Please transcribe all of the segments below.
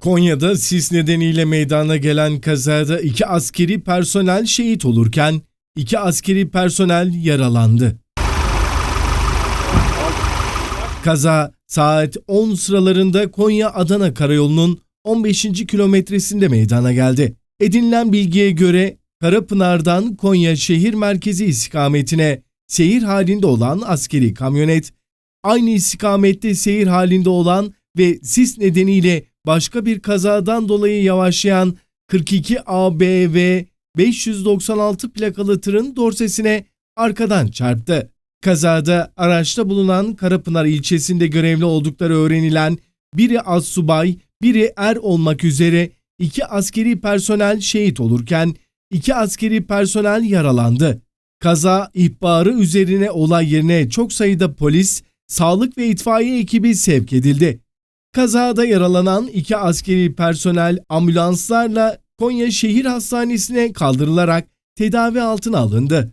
Konya'da sis nedeniyle meydana gelen kazada iki askeri personel şehit olurken iki askeri personel yaralandı. Kaza saat 10 sıralarında Konya-Adana karayolunun 15. kilometresinde meydana geldi. Edinilen bilgiye göre Karapınar'dan Konya şehir merkezi istikametine seyir halinde olan askeri kamyonet, aynı istikamette seyir halinde olan ve sis nedeniyle başka bir kazadan dolayı yavaşlayan 42 ABV 596 plakalı tırın dorsesine arkadan çarptı. Kazada araçta bulunan Karapınar ilçesinde görevli oldukları öğrenilen biri assubay, biri er olmak üzere iki askeri personel şehit olurken iki askeri personel yaralandı. Kaza ihbarı üzerine olay yerine çok sayıda polis, sağlık ve itfaiye ekibi sevk edildi. Kazada yaralanan iki askeri personel ambulanslarla Konya Şehir Hastanesi'ne kaldırılarak tedavi altına alındı.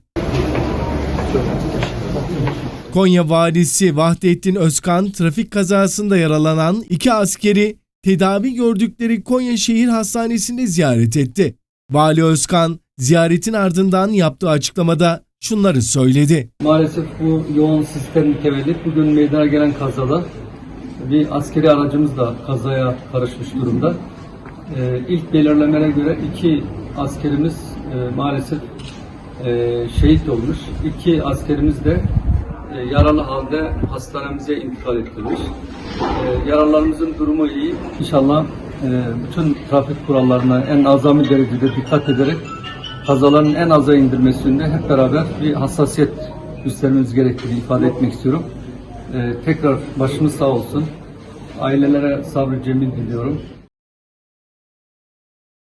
Konya valisi Vahdettin Özkan trafik kazasında yaralanan iki askeri tedavi gördükleri Konya Şehir Hastanesi'nde ziyaret etti. Vali Özkan ziyaretin ardından yaptığı açıklamada şunları söyledi. Maalesef bu yoğun sistem mütevellit bugün meydana gelen kazada bir askeri aracımız da kazaya karışmış durumda. Ee, ilk belirlemelere göre iki askerimiz e, maalesef e, şehit olmuş. İki askerimiz de e, yaralı halde hastanemize intikal ettirmiş. E, yaralılarımızın durumu iyi. İnşallah e, bütün trafik kurallarına en azami derecede dikkat ederek kazaların en aza indirmesinde hep beraber bir hassasiyet göstermemiz gerektiğini ifade etmek istiyorum. Ee, tekrar başımız sağ olsun. Ailelere sabrı cemil diliyorum.